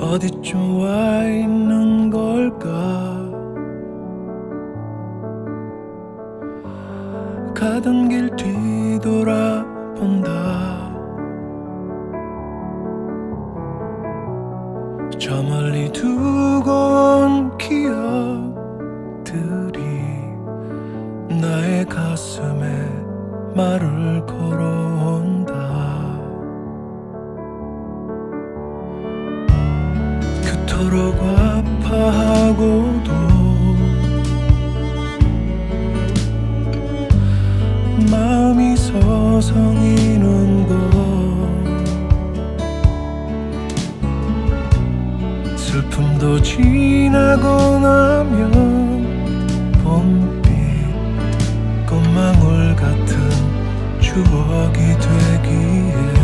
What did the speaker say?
어디쯤 와 있는 걸까? 가던 길 뒤돌아본다. 저 멀리 두고 온 기억들이 나의 가슴에 말을 걸어 그토록 아파하고도 마음이 서성이는 것. 슬픔도 지나고 나면 봄빛 꽃망울 같은 추억이 되기에